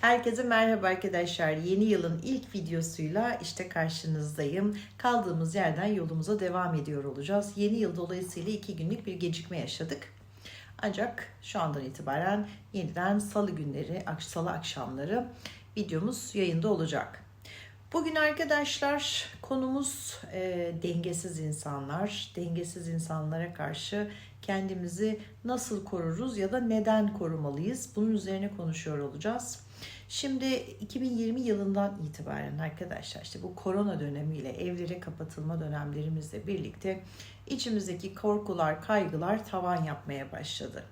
Herkese merhaba arkadaşlar. Yeni yılın ilk videosuyla işte karşınızdayım. Kaldığımız yerden yolumuza devam ediyor olacağız. Yeni yıl dolayısıyla iki günlük bir gecikme yaşadık. Ancak şu andan itibaren yeniden salı günleri, salı akşamları videomuz yayında olacak. Bugün arkadaşlar konumuz e, dengesiz insanlar. Dengesiz insanlara karşı kendimizi nasıl koruruz ya da neden korumalıyız? Bunun üzerine konuşuyor olacağız. Şimdi 2020 yılından itibaren arkadaşlar işte bu korona dönemiyle evlere kapatılma dönemlerimizle birlikte içimizdeki korkular, kaygılar tavan yapmaya başladı.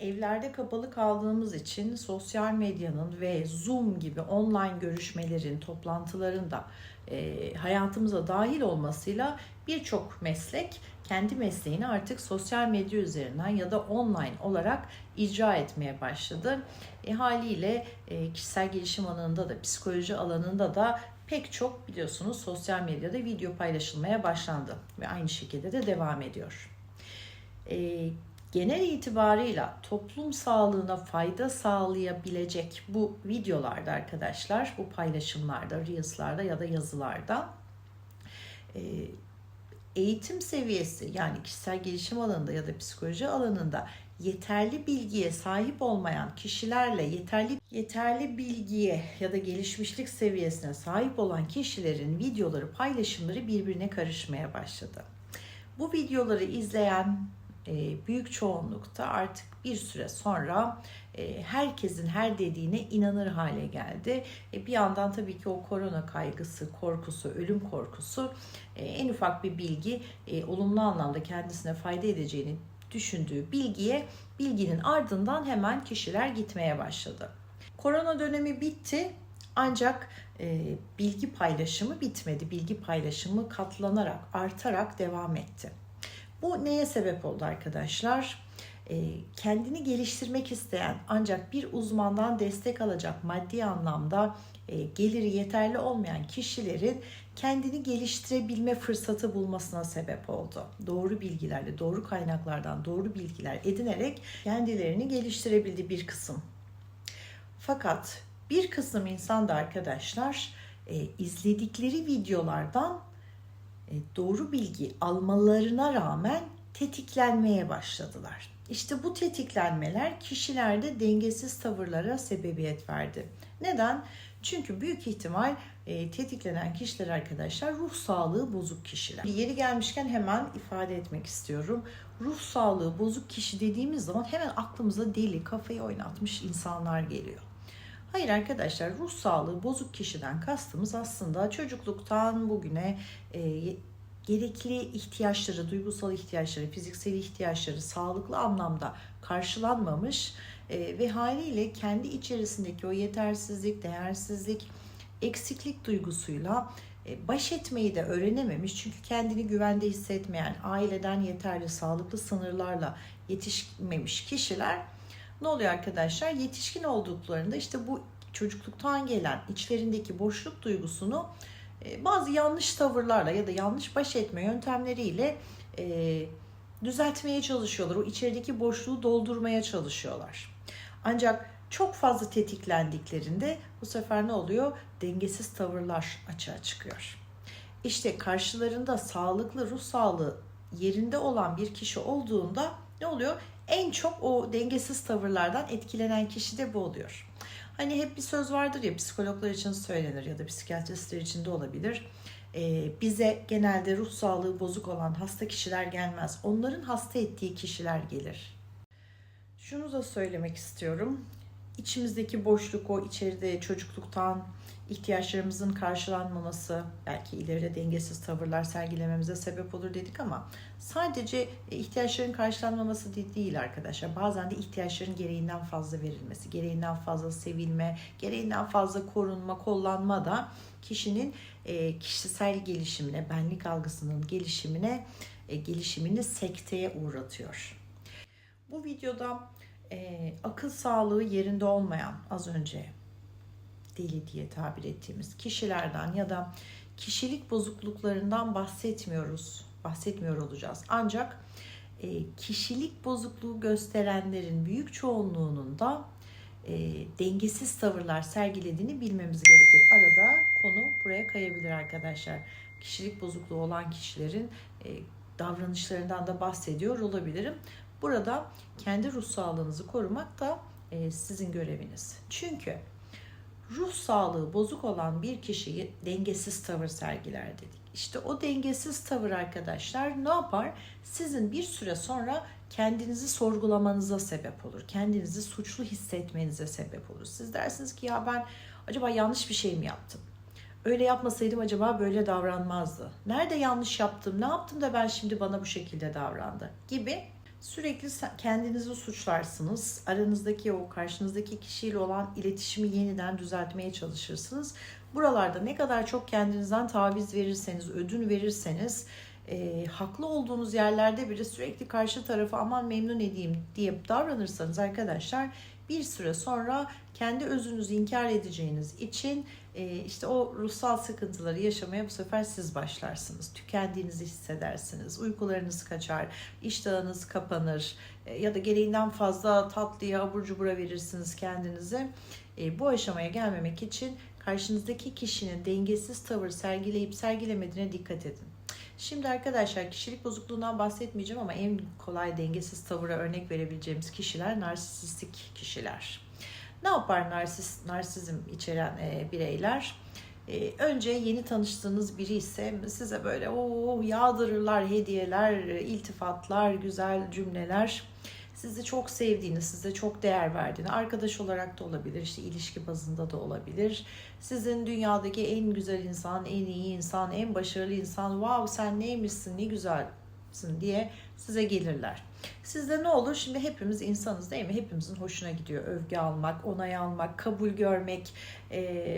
Evlerde kapalı kaldığımız için sosyal medyanın ve Zoom gibi online görüşmelerin, toplantıların da e, hayatımıza dahil olmasıyla birçok meslek kendi mesleğini artık sosyal medya üzerinden ya da online olarak icra etmeye başladı. E, haliyle e, kişisel gelişim alanında da psikoloji alanında da pek çok biliyorsunuz sosyal medyada video paylaşılmaya başlandı ve aynı şekilde de devam ediyor. E, genel itibarıyla toplum sağlığına fayda sağlayabilecek bu videolarda arkadaşlar, bu paylaşımlarda, reels'larda ya da yazılarda e, eğitim seviyesi yani kişisel gelişim alanında ya da psikoloji alanında yeterli bilgiye sahip olmayan kişilerle yeterli yeterli bilgiye ya da gelişmişlik seviyesine sahip olan kişilerin videoları paylaşımları birbirine karışmaya başladı. Bu videoları izleyen e, büyük çoğunlukta artık bir süre sonra e, herkesin her dediğine inanır hale geldi. E, bir yandan tabii ki o korona kaygısı, korkusu, ölüm korkusu en ufak bir bilgi olumlu anlamda kendisine fayda edeceğini düşündüğü bilgiye bilginin ardından hemen kişiler gitmeye başladı. Korona dönemi bitti ancak bilgi paylaşımı bitmedi. Bilgi paylaşımı katlanarak, artarak devam etti. Bu neye sebep oldu arkadaşlar? Ee, kendini geliştirmek isteyen ancak bir uzmandan destek alacak maddi anlamda e, geliri yeterli olmayan kişilerin kendini geliştirebilme fırsatı bulmasına sebep oldu. Doğru bilgilerle, doğru kaynaklardan doğru bilgiler edinerek kendilerini geliştirebildi bir kısım. Fakat bir kısım insan da arkadaşlar e, izledikleri videolardan e, doğru bilgi almalarına rağmen tetiklenmeye başladılar. İşte bu tetiklenmeler kişilerde dengesiz tavırlara sebebiyet verdi. Neden? Çünkü büyük ihtimal e, tetiklenen kişiler arkadaşlar ruh sağlığı bozuk kişiler. Yeri gelmişken hemen ifade etmek istiyorum. Ruh sağlığı bozuk kişi dediğimiz zaman hemen aklımıza deli, kafayı oynatmış insanlar geliyor. Hayır arkadaşlar ruh sağlığı bozuk kişiden kastımız aslında çocukluktan bugüne e, gerekli ihtiyaçları, duygusal ihtiyaçları, fiziksel ihtiyaçları sağlıklı anlamda karşılanmamış e, ve haliyle kendi içerisindeki o yetersizlik, değersizlik, eksiklik duygusuyla e, baş etmeyi de öğrenememiş. Çünkü kendini güvende hissetmeyen, aileden yeterli sağlıklı sınırlarla yetişmemiş kişiler ne oluyor arkadaşlar? Yetişkin olduklarında işte bu çocukluktan gelen içlerindeki boşluk duygusunu bazı yanlış tavırlarla ya da yanlış baş etme yöntemleriyle e, düzeltmeye çalışıyorlar. O içerideki boşluğu doldurmaya çalışıyorlar. Ancak çok fazla tetiklendiklerinde bu sefer ne oluyor? Dengesiz tavırlar açığa çıkıyor. İşte karşılarında sağlıklı ruh sağlığı yerinde olan bir kişi olduğunda ne oluyor? En çok o dengesiz tavırlardan etkilenen kişi de bu oluyor. Hani hep bir söz vardır ya psikologlar için söylenir ya da psikiyatristler için de olabilir. Ee, bize genelde ruh sağlığı bozuk olan hasta kişiler gelmez. Onların hasta ettiği kişiler gelir. Şunu da söylemek istiyorum. İçimizdeki boşluk o içeride çocukluktan ihtiyaçlarımızın karşılanmaması belki ileride dengesiz tavırlar sergilememize sebep olur dedik ama sadece e, ihtiyaçların karşılanmaması değil arkadaşlar. Bazen de ihtiyaçların gereğinden fazla verilmesi, gereğinden fazla sevilme, gereğinden fazla korunma, kollanma da kişinin e, kişisel gelişimine, benlik algısının gelişimine, e, gelişimini sekteye uğratıyor. Bu videoda akıl sağlığı yerinde olmayan az önce deli diye tabir ettiğimiz kişilerden ya da kişilik bozukluklarından bahsetmiyoruz. Bahsetmiyor olacağız. Ancak e, kişilik bozukluğu gösterenlerin büyük çoğunluğunun da e, dengesiz tavırlar sergilediğini bilmemiz gerekir. Arada konu buraya kayabilir arkadaşlar. Kişilik bozukluğu olan kişilerin e, davranışlarından da bahsediyor olabilirim. Burada kendi ruh sağlığınızı korumak da e, sizin göreviniz. Çünkü ruh sağlığı bozuk olan bir kişiyi dengesiz tavır sergiler dedik. İşte o dengesiz tavır arkadaşlar ne yapar? Sizin bir süre sonra kendinizi sorgulamanıza sebep olur. Kendinizi suçlu hissetmenize sebep olur. Siz dersiniz ki ya ben acaba yanlış bir şey mi yaptım? Öyle yapmasaydım acaba böyle davranmazdı. Nerede yanlış yaptım? Ne yaptım da ben şimdi bana bu şekilde davrandı? Gibi sürekli kendinizi suçlarsınız. Aranızdaki o karşınızdaki kişiyle olan iletişimi yeniden düzeltmeye çalışırsınız. Buralarda ne kadar çok kendinizden taviz verirseniz, ödün verirseniz e, haklı olduğunuz yerlerde bile sürekli karşı tarafı aman memnun edeyim diye davranırsanız arkadaşlar bir süre sonra kendi özünüzü inkar edeceğiniz için e, işte o ruhsal sıkıntıları yaşamaya bu sefer siz başlarsınız. Tükendiğinizi hissedersiniz. Uykularınız kaçar, iştahınız kapanır e, ya da gereğinden fazla tatlıya abur cubura verirsiniz kendinize. E, bu aşamaya gelmemek için karşınızdaki kişinin dengesiz tavır sergileyip sergilemediğine dikkat edin. Şimdi arkadaşlar kişilik bozukluğundan bahsetmeyeceğim ama en kolay dengesiz tavıra örnek verebileceğimiz kişiler narsistik kişiler. Ne yapar narsis, narsizm içeren e, bireyler? E, önce yeni tanıştığınız biri ise size böyle o yağdırırlar hediyeler, iltifatlar, güzel cümleler sizi çok sevdiğini, size çok değer verdiğini, arkadaş olarak da olabilir, işte ilişki bazında da olabilir. Sizin dünyadaki en güzel insan, en iyi insan, en başarılı insan, wow sen neymişsin, ne güzelsin diye size gelirler. Sizde ne olur? Şimdi hepimiz insanız değil mi? Hepimizin hoşuna gidiyor övgü almak, onay almak, kabul görmek,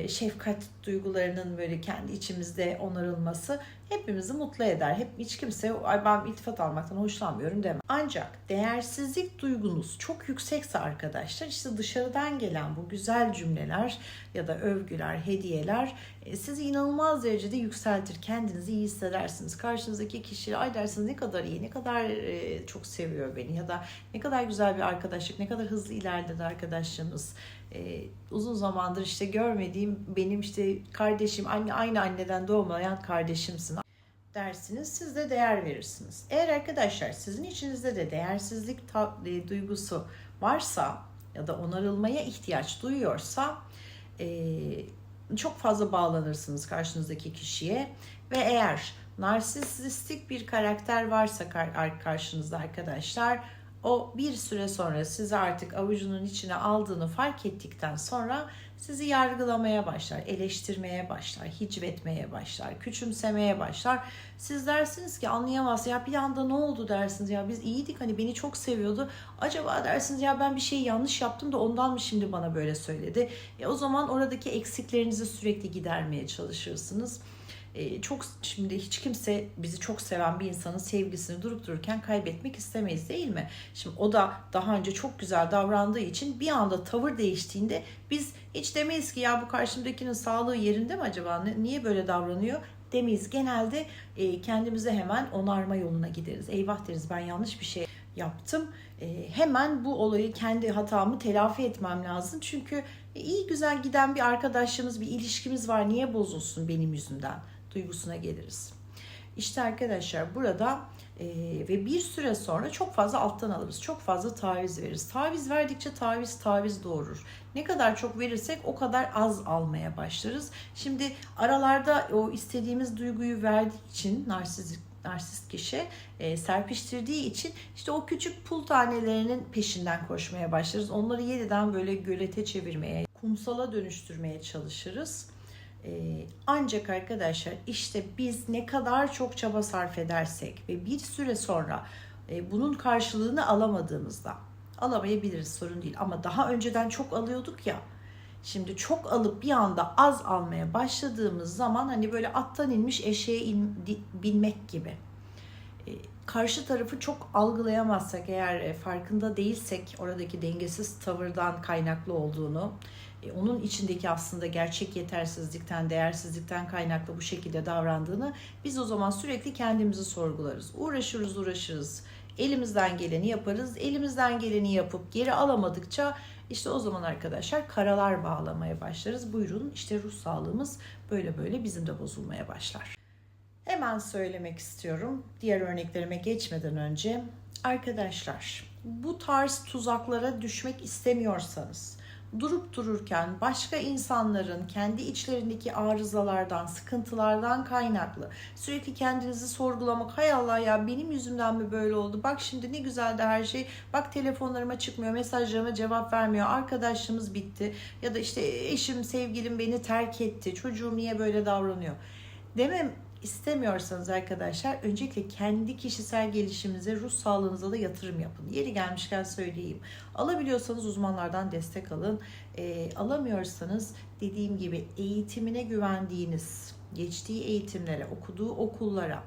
şefkat duygularının böyle kendi içimizde onarılması hepimizi mutlu eder. Hep hiç kimse ay ben iltifat almaktan hoşlanmıyorum deme. Ancak değersizlik duygunuz çok yüksekse arkadaşlar işte dışarıdan gelen bu güzel cümleler ya da övgüler, hediyeler e, sizi inanılmaz derecede yükseltir. Kendinizi iyi hissedersiniz. Karşınızdaki kişi ay dersiniz ne kadar iyi, ne kadar e, çok seviyor beni ya da ne kadar güzel bir arkadaşlık, ne kadar hızlı ilerledi arkadaşlığımız. Ee, uzun zamandır işte görmediğim benim işte kardeşim, anne aynı anneden doğmayan kardeşimsin dersiniz. Siz de değer verirsiniz. Eğer arkadaşlar sizin içinizde de değersizlik e, duygusu varsa ya da onarılmaya ihtiyaç duyuyorsa e, çok fazla bağlanırsınız karşınızdaki kişiye. Ve eğer narsistik bir karakter varsa karşınızda arkadaşlar o bir süre sonra sizi artık avucunun içine aldığını fark ettikten sonra sizi yargılamaya başlar, eleştirmeye başlar, hicvetmeye başlar, küçümsemeye başlar. Siz dersiniz ki anlayamaz ya bir anda ne oldu dersiniz ya biz iyiydik hani beni çok seviyordu. Acaba dersiniz ya ben bir şey yanlış yaptım da ondan mı şimdi bana böyle söyledi. E o zaman oradaki eksiklerinizi sürekli gidermeye çalışırsınız e, çok şimdi hiç kimse bizi çok seven bir insanın sevgisini durup dururken kaybetmek istemeyiz değil mi? Şimdi o da daha önce çok güzel davrandığı için bir anda tavır değiştiğinde biz hiç demeyiz ki ya bu karşımdakinin sağlığı yerinde mi acaba? Niye böyle davranıyor? demeyiz. Genelde e, kendimize hemen onarma yoluna gideriz. Eyvah deriz ben yanlış bir şey yaptım. E, hemen bu olayı kendi hatamı telafi etmem lazım. Çünkü e, iyi güzel giden bir arkadaşlığımız, bir ilişkimiz var. Niye bozulsun benim yüzümden? Duygusuna geliriz. İşte arkadaşlar burada e, ve bir süre sonra çok fazla alttan alırız. Çok fazla taviz veririz. Taviz verdikçe taviz taviz doğurur. Ne kadar çok verirsek o kadar az almaya başlarız. Şimdi aralarda o istediğimiz duyguyu verdiği için narsist narsist kişi e, serpiştirdiği için işte o küçük pul tanelerinin peşinden koşmaya başlarız. Onları yeniden böyle gölete çevirmeye, kumsala dönüştürmeye çalışırız. Ee, ancak arkadaşlar işte biz ne kadar çok çaba sarf edersek ve bir süre sonra e, bunun karşılığını alamadığımızda alamayabiliriz sorun değil. Ama daha önceden çok alıyorduk ya şimdi çok alıp bir anda az almaya başladığımız zaman hani böyle attan inmiş eşeğe in, binmek gibi. E, karşı tarafı çok algılayamazsak eğer e, farkında değilsek oradaki dengesiz tavırdan kaynaklı olduğunu onun içindeki aslında gerçek yetersizlikten, değersizlikten kaynaklı bu şekilde davrandığını biz o zaman sürekli kendimizi sorgularız. Uğraşırız, uğraşırız. Elimizden geleni yaparız. Elimizden geleni yapıp geri alamadıkça İşte o zaman arkadaşlar karalar bağlamaya başlarız. Buyurun işte ruh sağlığımız böyle böyle bizim de bozulmaya başlar. Hemen söylemek istiyorum diğer örneklerime geçmeden önce. Arkadaşlar bu tarz tuzaklara düşmek istemiyorsanız durup dururken başka insanların kendi içlerindeki arızalardan, sıkıntılardan kaynaklı sürekli kendinizi sorgulamak. Hay Allah ya benim yüzümden mi böyle oldu? Bak şimdi ne güzel de her şey. Bak telefonlarıma çıkmıyor, mesajlarıma cevap vermiyor. Arkadaşlığımız bitti. Ya da işte eşim, sevgilim beni terk etti. Çocuğum niye böyle davranıyor? Demem istemiyorsanız arkadaşlar öncelikle kendi kişisel gelişiminize, ruh sağlığınıza da yatırım yapın. Yeri gelmişken söyleyeyim. Alabiliyorsanız uzmanlardan destek alın. E, alamıyorsanız dediğim gibi eğitimine güvendiğiniz, geçtiği eğitimlere, okuduğu okullara,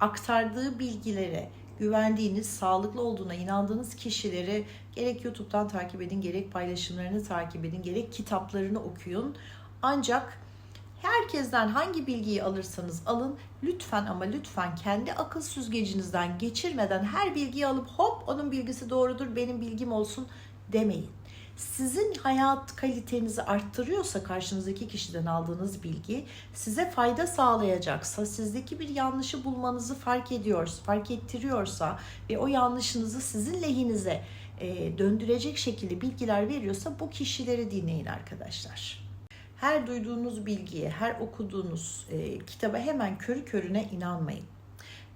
aktardığı bilgilere güvendiğiniz, sağlıklı olduğuna inandığınız kişileri gerek YouTube'dan takip edin, gerek paylaşımlarını takip edin, gerek kitaplarını okuyun. Ancak Herkesten hangi bilgiyi alırsanız alın lütfen ama lütfen kendi akıl süzgecinizden geçirmeden her bilgiyi alıp hop onun bilgisi doğrudur benim bilgim olsun demeyin. Sizin hayat kalitenizi arttırıyorsa karşınızdaki kişiden aldığınız bilgi size fayda sağlayacaksa, sizdeki bir yanlışı bulmanızı fark ediyorsa, fark ettiriyorsa ve o yanlışınızı sizin lehinize döndürecek şekilde bilgiler veriyorsa bu kişileri dinleyin arkadaşlar her duyduğunuz bilgiye, her okuduğunuz e, kitaba hemen körü körüne inanmayın.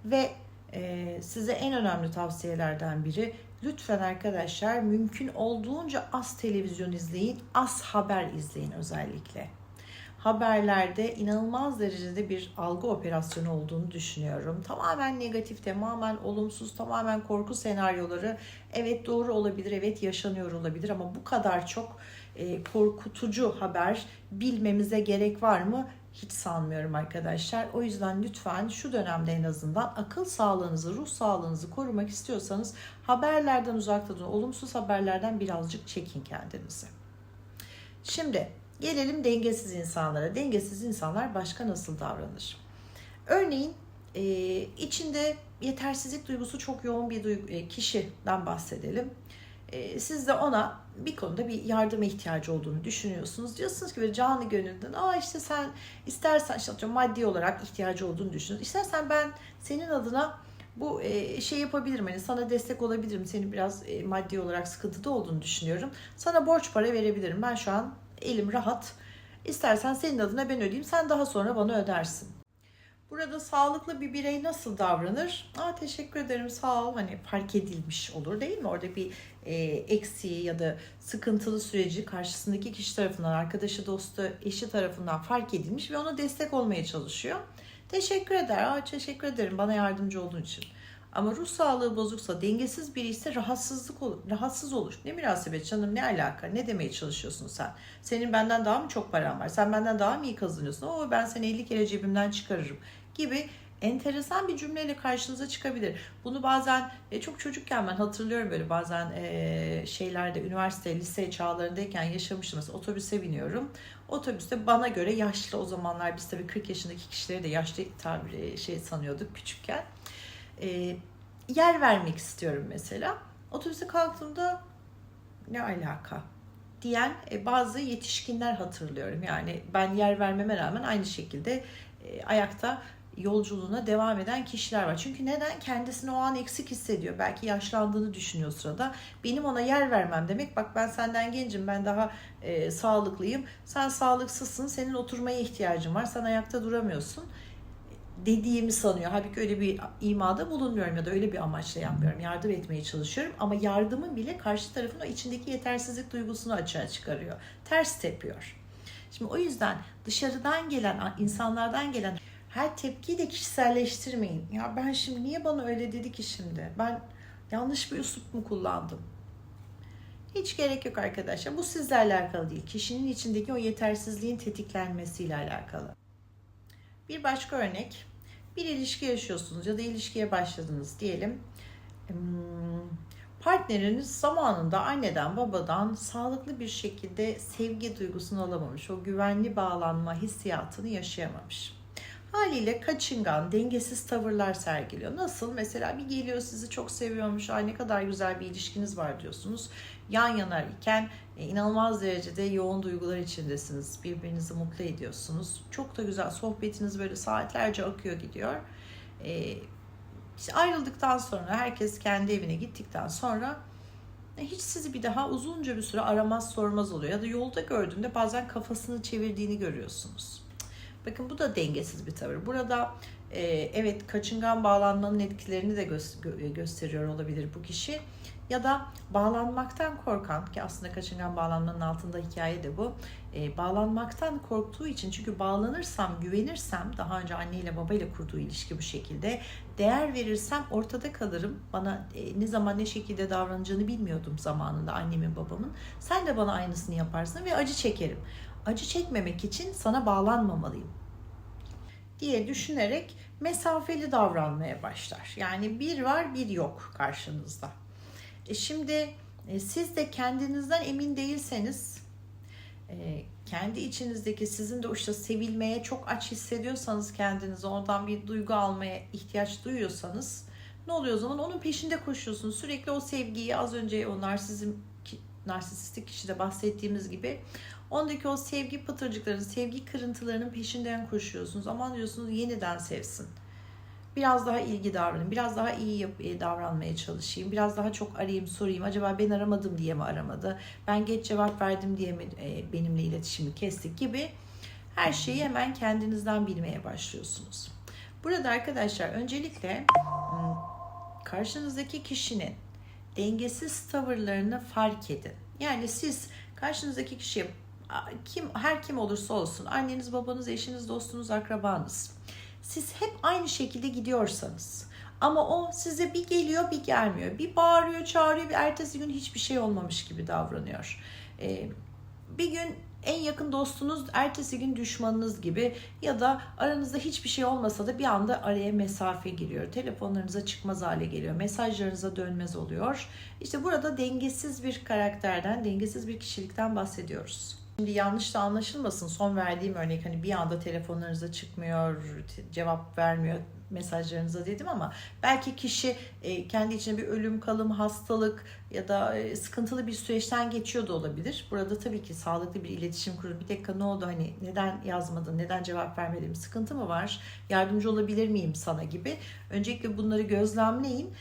Ve e, size en önemli tavsiyelerden biri lütfen arkadaşlar mümkün olduğunca az televizyon izleyin, az haber izleyin özellikle. Haberlerde inanılmaz derecede bir algı operasyonu olduğunu düşünüyorum. Tamamen negatif, tamamen olumsuz, tamamen korku senaryoları evet doğru olabilir, evet yaşanıyor olabilir ama bu kadar çok e, korkutucu haber bilmemize gerek var mı? Hiç sanmıyorum arkadaşlar. O yüzden lütfen şu dönemde en azından akıl sağlığınızı, ruh sağlığınızı korumak istiyorsanız haberlerden uzakta durun. Olumsuz haberlerden birazcık çekin kendinizi. Şimdi gelelim dengesiz insanlara. Dengesiz insanlar başka nasıl davranır? Örneğin e, içinde yetersizlik duygusu çok yoğun bir duygu, e, kişiden bahsedelim. E, siz de ona bir konuda bir yardıma ihtiyacı olduğunu düşünüyorsunuz. Diyorsunuz ki böyle canlı gönülden aa işte sen istersen işte maddi olarak ihtiyacı olduğunu düşünüyorsun. İstersen ben senin adına bu e, şey yapabilirim hani sana destek olabilirim. Senin biraz e, maddi olarak sıkıntıda olduğunu düşünüyorum. Sana borç para verebilirim. Ben şu an elim rahat. İstersen senin adına ben ödeyeyim. Sen daha sonra bana ödersin. Burada sağlıklı bir birey nasıl davranır? Aa teşekkür ederim sağ ol. Hani fark edilmiş olur değil mi? Orada bir e, eksiği ya da sıkıntılı süreci karşısındaki kişi tarafından, arkadaşı, dostu, eşi tarafından fark edilmiş ve ona destek olmaya çalışıyor. Teşekkür eder. Aa teşekkür ederim bana yardımcı olduğun için. Ama ruh sağlığı bozuksa, dengesiz biri ise rahatsızlık olur, rahatsız olur. Ne münasebet canım ne alaka? Ne demeye çalışıyorsun sen? Senin benden daha mı çok paran var? Sen benden daha mı iyi kazanıyorsun? Oo ben seni 50 kere cebimden çıkarırım gibi enteresan bir cümleyle karşınıza çıkabilir. Bunu bazen e, çok çocukken ben hatırlıyorum böyle bazen e, şeylerde üniversite, lise çağlarındayken yaşamıştım. Otobüse biniyorum. Otobüste bana göre yaşlı o zamanlar biz tabii 40 yaşındaki kişileri de yaşlı tabiri şey sanıyorduk küçükken. E, yer vermek istiyorum mesela. Otobüse kalktığımda ne alaka diyen e, bazı yetişkinler hatırlıyorum. Yani ben yer vermeme rağmen aynı şekilde e, ayakta yolculuğuna devam eden kişiler var. Çünkü neden? Kendisini o an eksik hissediyor. Belki yaşlandığını düşünüyor sırada. Benim ona yer vermem demek. Bak ben senden gencim, ben daha e, sağlıklıyım. Sen sağlıksızsın, senin oturmaya ihtiyacın var. Sen ayakta duramıyorsun dediğimi sanıyor. Halbuki öyle bir imada bulunmuyorum ya da öyle bir amaçla yapmıyorum. Yardım etmeye çalışıyorum ama yardımın bile karşı tarafın o içindeki yetersizlik duygusunu açığa çıkarıyor. Ters tepiyor. Şimdi o yüzden dışarıdan gelen, insanlardan gelen her tepkiyi de kişiselleştirmeyin. Ya ben şimdi niye bana öyle dedi ki şimdi? Ben yanlış bir üslup mu kullandım? Hiç gerek yok arkadaşlar. Bu sizle alakalı değil. Kişinin içindeki o yetersizliğin tetiklenmesiyle alakalı. Bir başka örnek. Bir ilişki yaşıyorsunuz ya da ilişkiye başladınız diyelim. Hmm, partneriniz zamanında anneden babadan sağlıklı bir şekilde sevgi duygusunu alamamış. O güvenli bağlanma hissiyatını yaşayamamış Haliyle kaçıngan, dengesiz tavırlar sergiliyor. Nasıl? Mesela bir geliyor sizi çok seviyormuş, ay ne kadar güzel bir ilişkiniz var diyorsunuz. Yan yana iken e, inanılmaz derecede yoğun duygular içindesiniz. Birbirinizi mutlu ediyorsunuz. Çok da güzel sohbetiniz böyle saatlerce akıyor gidiyor. E, işte ayrıldıktan sonra herkes kendi evine gittikten sonra e, hiç sizi bir daha uzunca bir süre aramaz sormaz oluyor. Ya da yolda gördüğünde bazen kafasını çevirdiğini görüyorsunuz. Bakın bu da dengesiz bir tavır. Burada e, evet kaçıngan bağlanmanın etkilerini de gö- gö- gösteriyor olabilir bu kişi. Ya da bağlanmaktan korkan ki aslında kaçıngan bağlanmanın altında hikaye de bu. E, bağlanmaktan korktuğu için çünkü bağlanırsam, güvenirsem daha önce anneyle babayla kurduğu ilişki bu şekilde değer verirsem ortada kalırım. Bana e, ne zaman ne şekilde davranacağını bilmiyordum zamanında annemin babamın. Sen de bana aynısını yaparsın ve acı çekerim. Acı çekmemek için sana bağlanmamalıyım diye düşünerek mesafeli davranmaya başlar. Yani bir var bir yok karşınızda. E şimdi e, siz de kendinizden emin değilseniz e, kendi içinizdeki sizin de işte sevilmeye çok aç hissediyorsanız kendinizi oradan bir duygu almaya ihtiyaç duyuyorsanız ne oluyor o zaman onun peşinde koşuyorsunuz. Sürekli o sevgiyi az önce o narsizm narsistik kişide bahsettiğimiz gibi ondaki o sevgi pıtırcıkların, sevgi kırıntılarının peşinden koşuyorsunuz. Aman diyorsunuz yeniden sevsin. Biraz daha ilgi davranayım, biraz daha iyi yap- e, davranmaya çalışayım, biraz daha çok arayayım, sorayım. Acaba ben aramadım diye mi aramadı? Ben geç cevap verdim diye mi e, benimle iletişimi kestik gibi her şeyi hemen kendinizden bilmeye başlıyorsunuz. Burada arkadaşlar öncelikle karşınızdaki kişinin dengesiz tavırlarını fark edin. Yani siz karşınızdaki kişiye kim her kim olursa olsun anneniz, babanız, eşiniz, dostunuz, akrabanız siz hep aynı şekilde gidiyorsanız ama o size bir geliyor bir gelmiyor. Bir bağırıyor çağırıyor bir ertesi gün hiçbir şey olmamış gibi davranıyor. Ee, bir gün en yakın dostunuz ertesi gün düşmanınız gibi ya da aranızda hiçbir şey olmasa da bir anda araya mesafe giriyor. Telefonlarınıza çıkmaz hale geliyor. Mesajlarınıza dönmez oluyor. İşte burada dengesiz bir karakterden, dengesiz bir kişilikten bahsediyoruz. Şimdi yanlış da anlaşılmasın. Son verdiğim örnek hani bir anda telefonlarınıza çıkmıyor, cevap vermiyor mesajlarınıza dedim ama belki kişi e, kendi içinde bir ölüm, kalım, hastalık ya da e, sıkıntılı bir süreçten geçiyor da olabilir. Burada tabii ki sağlıklı bir iletişim kurun. Bir dakika ne oldu hani neden yazmadın, neden cevap vermedin, sıkıntı mı var, yardımcı olabilir miyim sana gibi. Öncelikle bunları gözlemleyin.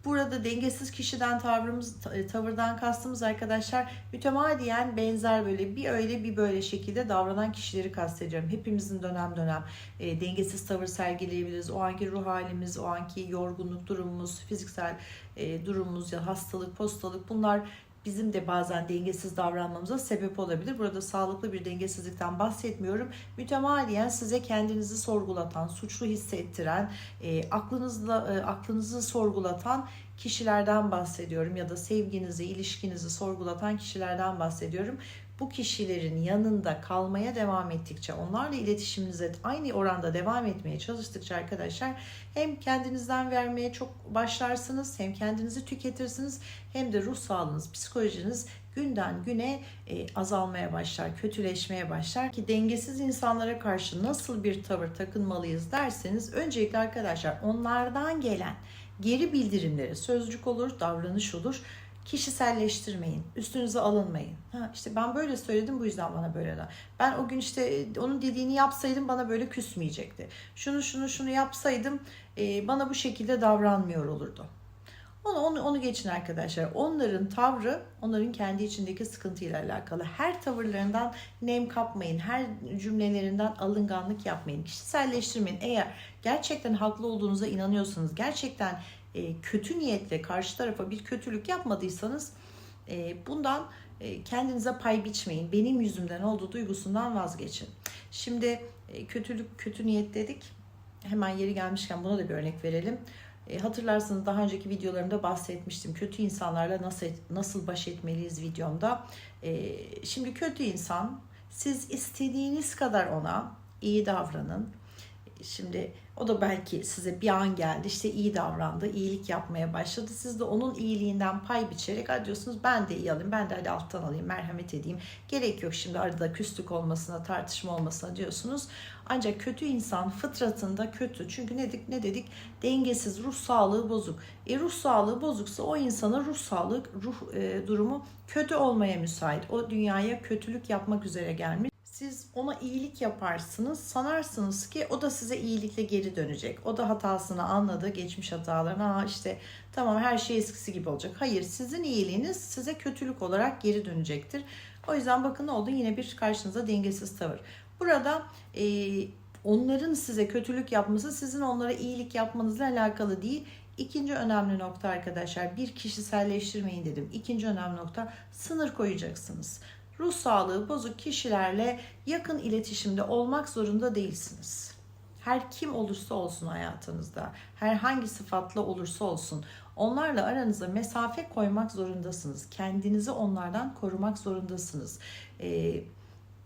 E, Burada dengesiz kişiden tavrımız, tavırdan kastımız arkadaşlar mütemadiyen benzer böyle bir öyle bir böyle şekilde davranan kişileri kastediyorum. Hepimizin dönem dönem e, dengesiz tavır sergileyebiliriz. O anki ruh halimiz, o anki yorgunluk durumumuz, fiziksel e, durumumuz ya hastalık, postalık bunlar bizim de bazen dengesiz davranmamıza sebep olabilir. Burada sağlıklı bir dengesizlikten bahsetmiyorum. Mütemadiyen size kendinizi sorgulatan, suçlu hissettiren, e, aklınızla e, aklınızı sorgulatan kişilerden bahsediyorum ya da sevginizi, ilişkinizi sorgulatan kişilerden bahsediyorum. Bu kişilerin yanında kalmaya devam ettikçe, onlarla iletişiminize aynı oranda devam etmeye çalıştıkça arkadaşlar hem kendinizden vermeye çok başlarsınız, hem kendinizi tüketirsiniz, hem de ruh sağlığınız, psikolojiniz günden güne e, azalmaya başlar, kötüleşmeye başlar ki dengesiz insanlara karşı nasıl bir tavır takınmalıyız derseniz öncelikle arkadaşlar onlardan gelen geri bildirimleri sözcük olur, davranış olur. Kişiselleştirmeyin, üstünüze alınmayın. Ha işte ben böyle söyledim bu yüzden bana böyle da. Ben o gün işte onun dediğini yapsaydım bana böyle küsmeyecekti. Şunu şunu şunu yapsaydım e, bana bu şekilde davranmıyor olurdu. Onu, onu, onu geçin arkadaşlar. Onların tavrı, onların kendi içindeki sıkıntıyla alakalı. Her tavırlarından nem kapmayın. Her cümlelerinden alınganlık yapmayın. Kişiselleştirmeyin. Eğer gerçekten haklı olduğunuza inanıyorsanız, gerçekten e, kötü niyetle karşı tarafa bir kötülük yapmadıysanız e, bundan e, kendinize pay biçmeyin. Benim yüzümden olduğu duygusundan vazgeçin. Şimdi kötülük, kötü niyet dedik. Hemen yeri gelmişken buna da bir örnek verelim. Hatırlarsanız daha önceki videolarımda bahsetmiştim. Kötü insanlarla nasıl nasıl baş etmeliyiz videomda. Şimdi kötü insan siz istediğiniz kadar ona iyi davranın. Şimdi o da belki size bir an geldi işte iyi davrandı, iyilik yapmaya başladı. Siz de onun iyiliğinden pay biçerek "Hadi diyorsunuz ben de iyi alayım, ben de hadi alttan alayım, merhamet edeyim. Gerek yok şimdi arada küslük olmasına, tartışma olmasına diyorsunuz. Ancak kötü insan fıtratında kötü. Çünkü ne dedik, ne dedik? Dengesiz, ruh sağlığı bozuk. E ruh sağlığı bozuksa o insanın ruh sağlığı, ruh e, durumu kötü olmaya müsait. O dünyaya kötülük yapmak üzere gelmiş. Siz ona iyilik yaparsınız, sanarsınız ki o da size iyilikle geri dönecek. O da hatasını anladı, geçmiş hatalarını. Ha işte tamam her şey eskisi gibi olacak. Hayır, sizin iyiliğiniz size kötülük olarak geri dönecektir. O yüzden bakın ne oldu? Yine bir karşınıza dengesiz tavır. Burada e, onların size kötülük yapması sizin onlara iyilik yapmanızla alakalı değil. İkinci önemli nokta arkadaşlar bir kişiselleştirmeyin dedim. İkinci önemli nokta sınır koyacaksınız. Ruh sağlığı bozuk kişilerle yakın iletişimde olmak zorunda değilsiniz. Her kim olursa olsun hayatınızda, herhangi sıfatla olursa olsun onlarla aranıza mesafe koymak zorundasınız. Kendinizi onlardan korumak zorundasınız. E,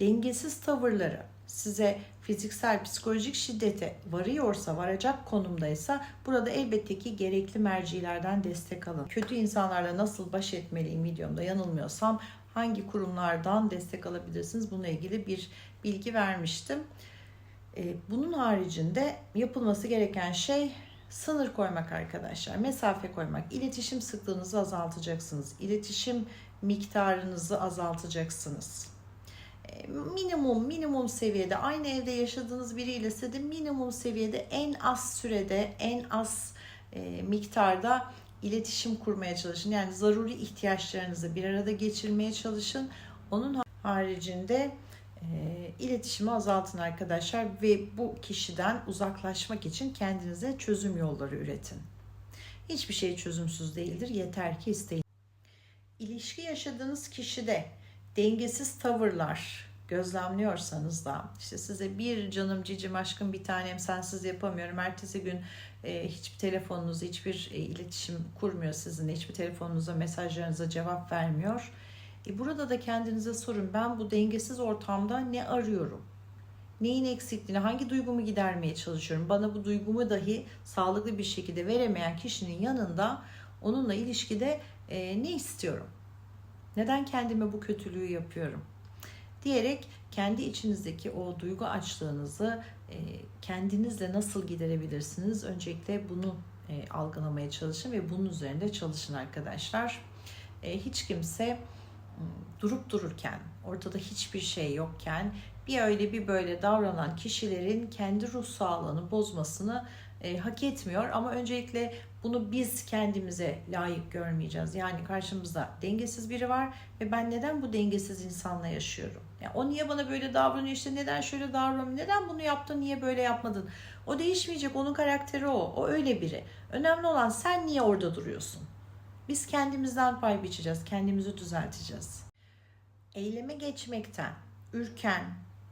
dengesiz tavırları size fiziksel, psikolojik şiddete varıyorsa, varacak konumdaysa burada elbette ki gerekli mercilerden destek alın. Kötü insanlarla nasıl baş etmeliyim videomda yanılmıyorsam hangi kurumlardan destek alabilirsiniz bununla ilgili bir bilgi vermiştim. Ee, bunun haricinde yapılması gereken şey sınır koymak arkadaşlar. Mesafe koymak. İletişim sıklığınızı azaltacaksınız. İletişim miktarınızı azaltacaksınız. Ee, Minimum minimum seviyede aynı evde yaşadığınız biriyle size de minimum seviyede en az sürede en az e, miktarda iletişim kurmaya çalışın. Yani zaruri ihtiyaçlarınızı bir arada geçirmeye çalışın. Onun haricinde e, iletişimi azaltın arkadaşlar ve bu kişiden uzaklaşmak için kendinize çözüm yolları üretin. Hiçbir şey çözümsüz değildir. Yeter ki isteyin. İlişki yaşadığınız kişide dengesiz tavırlar gözlemliyorsanız da işte size bir canım cicim aşkım bir tanem sensiz yapamıyorum ertesi gün e, hiçbir telefonunuza hiçbir e, iletişim kurmuyor sizinle hiçbir telefonunuza mesajlarınıza cevap vermiyor. E, burada da kendinize sorun ben bu dengesiz ortamda ne arıyorum? Neyin eksikliğini, hangi duygumu gidermeye çalışıyorum? Bana bu duygumu dahi sağlıklı bir şekilde veremeyen kişinin yanında onunla ilişkide e, ne istiyorum? Neden kendime bu kötülüğü yapıyorum? Diyerek kendi içinizdeki o duygu açlığınızı e, kendinizle nasıl giderebilirsiniz? Öncelikle bunu e, algılamaya çalışın ve bunun üzerinde çalışın arkadaşlar. E, hiç kimse durup dururken, ortada hiçbir şey yokken bir öyle bir böyle davranan kişilerin kendi ruh sağlığını bozmasını e, hak etmiyor. Ama öncelikle bunu biz kendimize layık görmeyeceğiz. Yani karşımızda dengesiz biri var ve ben neden bu dengesiz insanla yaşıyorum? Yani o niye bana böyle davranıyor işte neden şöyle davranıyor? Neden bunu yaptın niye böyle yapmadın? O değişmeyecek onun karakteri o. O öyle biri. Önemli olan sen niye orada duruyorsun? Biz kendimizden pay biçeceğiz. Kendimizi düzelteceğiz. Eyleme geçmekten, ürken,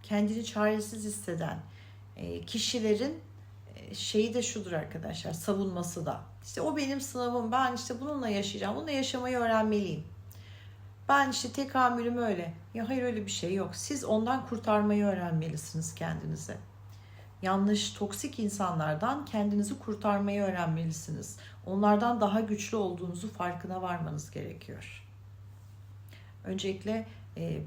kendini çaresiz hisseden e, kişilerin e, şeyi de şudur arkadaşlar savunması da. İşte o benim sınavım ben işte bununla yaşayacağım. Bununla yaşamayı öğrenmeliyim. Ben işte tekamülüm öyle. Ya hayır öyle bir şey yok. Siz ondan kurtarmayı öğrenmelisiniz kendinize. Yanlış, toksik insanlardan kendinizi kurtarmayı öğrenmelisiniz. Onlardan daha güçlü olduğunuzu farkına varmanız gerekiyor. Öncelikle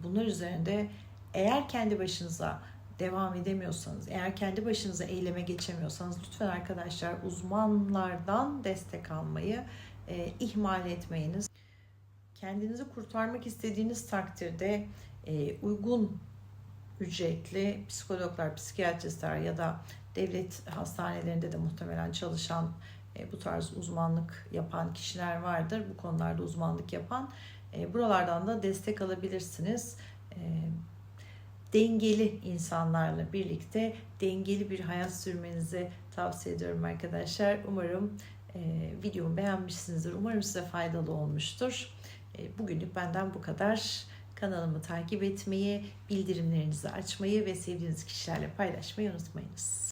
bunlar üzerinde eğer kendi başınıza devam edemiyorsanız, eğer kendi başınıza eyleme geçemiyorsanız lütfen arkadaşlar uzmanlardan destek almayı e, ihmal etmeyiniz. Kendinizi kurtarmak istediğiniz takdirde e, uygun ücretli psikologlar, psikiyatristler ya da devlet hastanelerinde de muhtemelen çalışan e, bu tarz uzmanlık yapan kişiler vardır. Bu konularda uzmanlık yapan. E, buralardan da destek alabilirsiniz. E, dengeli insanlarla birlikte dengeli bir hayat sürmenizi tavsiye ediyorum arkadaşlar. Umarım e, videomu beğenmişsinizdir. Umarım size faydalı olmuştur. E, bugünlük benden bu kadar. Kanalımı takip etmeyi, bildirimlerinizi açmayı ve sevdiğiniz kişilerle paylaşmayı unutmayınız.